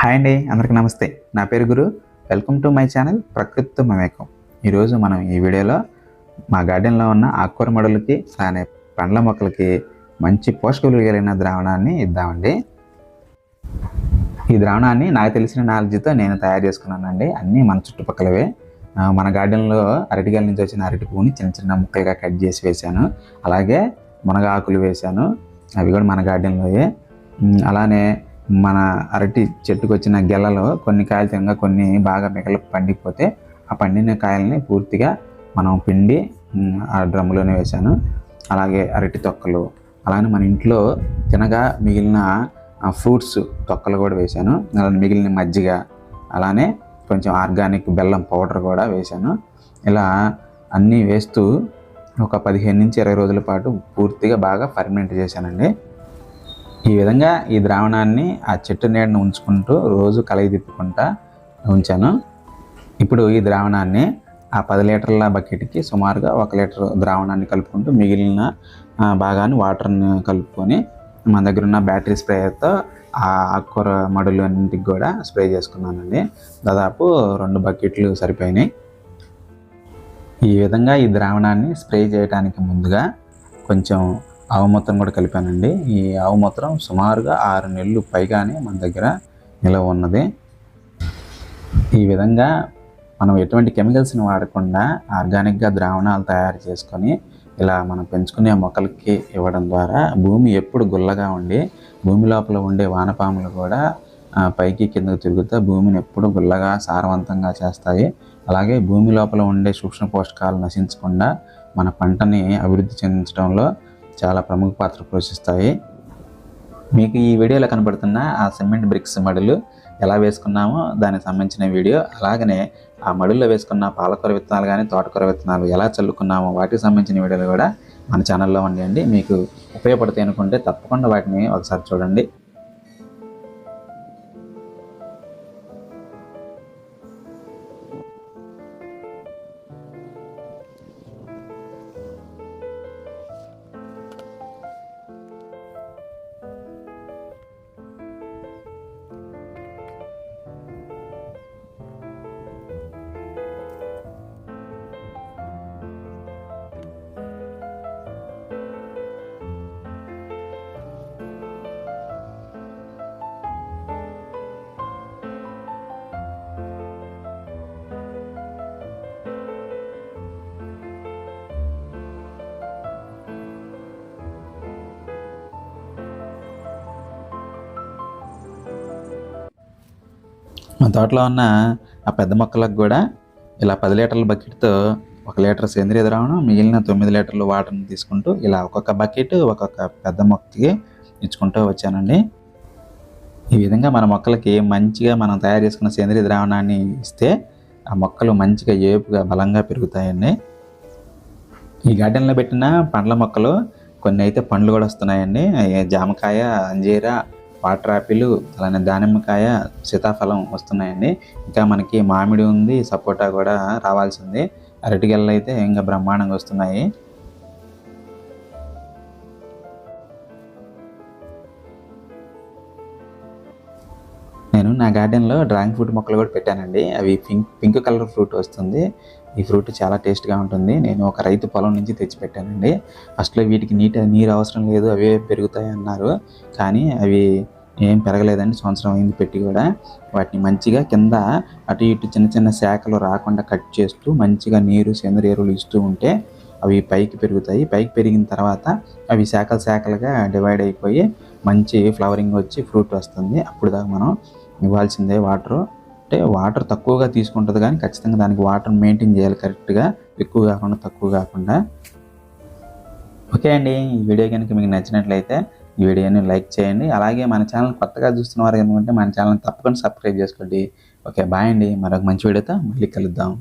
Hi అండి అందరికీ నమస్తే. నా పేరు Guru. Welcome to my channel ప్రకృతితో మమేకం ఈరోజు మనం ఈ వీడియోలో మా గార్డెన్లో ఉన్న ఆకుకూర మడులకి అలానే పండ్ల మొక్కలకి మంచి పోషక విలువ కలిగిన ద్రావణాన్ని ఇద్దామండి. ఈ ద్రావణాన్ని నాకు తెలిసిన నాలెడ్జ్తో నేను తయారు చేసుకున్నానండి. అన్నీ మన చుట్టుపక్కలవే. మన గార్డెన్లో అరటికాయల నుంచి వచ్చిన అరటి పువ్వుని చిన్న చిన్న ముక్కలుగా కట్ చేసి వేశాను. అలాగే మునగ ఆకులు వేశాను. అవి కూడా మన గార్డెన్లోయే. అలానే మన అరటి చెట్టుకు వచ్చిన గెలలో కొన్ని కాయలు తినగా కొన్ని బాగా మిగల పండిపోతే ఆ పండిన కాయల్ని పూర్తిగా మనం పిండి ఆ డ్రమ్ములోనే వేశాను. అలాగే అరటి తొక్కలు అలానే మన ఇంట్లో తినగా మిగిలిన ఫ్రూట్స్ తొక్కలు కూడా వేశాను. అలానే మిగిలిన మజ్జిగ అలానే కొంచెం ఆర్గానిక్ బెల్లం పౌడర్ కూడా వేశాను. ఇలా అన్నీ వేస్తూ ఒక పదిహేను నుంచి ఇరవై రోజుల పాటు పూర్తిగా బాగా ఫర్మెంట్ చేశానండి. ఈ విధంగా ఈ ద్రావణాన్ని ఆ చెట్టు నీడను ఉంచుకుంటూ రోజు కలయి తిప్పుకుంటా ఉంచాను. ఇప్పుడు ఈ ద్రావణాన్ని ఆ పది లీటర్ల బకెట్కి సుమారుగా ఒక లీటర్ ద్రావణాన్ని కలుపుకుంటూ మిగిలిన భాగాన్ని వాటర్ని కలుపుకొని మన దగ్గర ఉన్న బ్యాటరీ స్ప్రేయర్తో ఆ ఆకుకూర మడులు అన్నింటికి కూడా స్ప్రే చేసుకున్నానండి. దాదాపు రెండు బకెట్లు సరిపోయినాయి. ఈ విధంగా ఈ ద్రావణాన్ని స్ప్రే చేయడానికి ముందుగా కొంచెం ఆవు మూత్రం కూడా కలిపానండి. ఈ ఆవు మూత్రం సుమారుగా ఆరు నెలలు పైగానే మన దగ్గర నిలవ ఉన్నది. ఈ విధంగా మనం ఎటువంటి కెమికల్స్ని వాడకుండా ఆర్గానిక్గా ద్రావణాలు తయారు చేసుకొని ఇలా మనం పెంచుకునే మొక్కలకి ఇవ్వడం ద్వారా భూమి ఎప్పుడు గుల్లగా ఉండి భూమి లోపల ఉండే వానపాములు కూడా పైకి కిందకు తిరుగుతూ భూమిని ఎప్పుడు గుల్లగా సారవంతంగా చేస్తాయి. అలాగే భూమి లోపల ఉండే సూక్ష్మ పోషకాలు నశించకుండా మన పంటని అభివృద్ధి చెందించడంలో చాలా ప్రముఖ పాత్ర పోషిస్తాయి. మీకు ఈ వీడియోలో కనబడుతున్న ఆ సిమెంట్ బ్రిక్స్ మడులు ఎలా వేసుకున్నామో దానికి సంబంధించిన వీడియో అలాగనే ఆ మడుల్లో వేసుకున్న పాలకూర విత్తనాలు కానీ తోటకూర విత్తనాలు ఎలా చల్లుకున్నామో వాటికి సంబంధించిన వీడియోలు కూడా మన ఛానల్లో ఉండండి. మీకు ఉపయోగపడతాయి అనుకుంటే తప్పకుండా వాటిని ఒకసారి చూడండి. మన తోటలో ఉన్న ఆ పెద్ద మొక్కలకు కూడా ఇలా పది లీటర్ల బకెట్తో ఒక లీటర్ సేంద్రియ ద్రావణం మిగిలిన తొమ్మిది లీటర్లు వాటర్ని తీసుకుంటూ ఇలా ఒక్కొక్క బకెట్ ఒక్కొక్క పెద్ద మొక్కకి ఇచ్చుకుంటూ వచ్చానండి. ఈ విధంగా మన మొక్కలకి మంచిగా మనం తయారు చేసుకున్న సేంద్రియ ద్రావణాన్ని ఇస్తే ఆ మొక్కలు మంచిగా ఏపుగా బలంగా పెరుగుతాయండి. ఈ గార్డెన్లో పెట్టిన పండ్ల మొక్కలు కొన్ని అయితే పండ్లు కూడా వస్తున్నాయండి. జామకాయ అంజీరా వాటర్ యాపిల్ అలానే దానిమ్మకాయ సీతాఫలం వస్తున్నాయండి. ఇంకా మనకి మామిడి ఉంది సపోటా కూడా రావాల్సింది. అరటిగెళ్ళు అయితే ఇంకా బ్రహ్మాండంగా వస్తున్నాయి. నేను నా గార్డెన్లో డ్రాగన్ ఫ్రూట్ మొక్కలు కూడా పెట్టానండి. అవి పింక్ పింక్ కలర్ ఫ్రూట్ వస్తుంది. ఈ ఫ్రూట్ చాలా టేస్ట్గా ఉంటుంది. నేను ఒక రైతు పొలం నుంచి తెచ్చి పెట్టానండి ఫస్ట్లో వీటికి నీట నీరు అవసరం లేదు అవే పెరుగుతాయి అన్నారు. కానీ అవి ఏం పెరగలేదండి. సంవత్సరం అయింది పెట్టి కూడా. వాటిని మంచిగా కింద అటు ఇటు చిన్న చిన్న శాఖలు రాకుండా కట్ చేస్తూ మంచిగా నీరు సేంద్రియ ఎరువులు ఇస్తూ ఉంటే అవి పైకి పెరుగుతాయి. పైకి పెరిగిన తర్వాత అవి శాఖలు శాఖలుగా డివైడ్ అయిపోయి మంచి ఫ్లవరింగ్ వచ్చి ఫ్రూట్ వస్తుంది. అప్పుడు దాకా మనం ఇవ్వాల్సిందే వాటర్. అంటే వాటర్ తక్కువగా తీసుకుంటుంది కానీ ఖచ్చితంగా దానికి వాటర్ మెయింటైన్ చేయాలి కరెక్ట్గా. ఎక్కువ కాకుండా తక్కువ కాకుండా. ఓకే అండి ఈ వీడియో కనుక మీకు నచ్చినట్లయితే ఈ వీడియోని లైక్ చేయండి. అలాగే మన ఛానల్ కొత్తగా చూస్తున్న వారు ఎందుకంటే మన ఛానల్ తప్పకుండా సబ్స్క్రైబ్ చేసుకోండి. ఓకే బాయ్ అండి. మరొక మంచి వీడియోతో మళ్ళీ కలుద్దాం.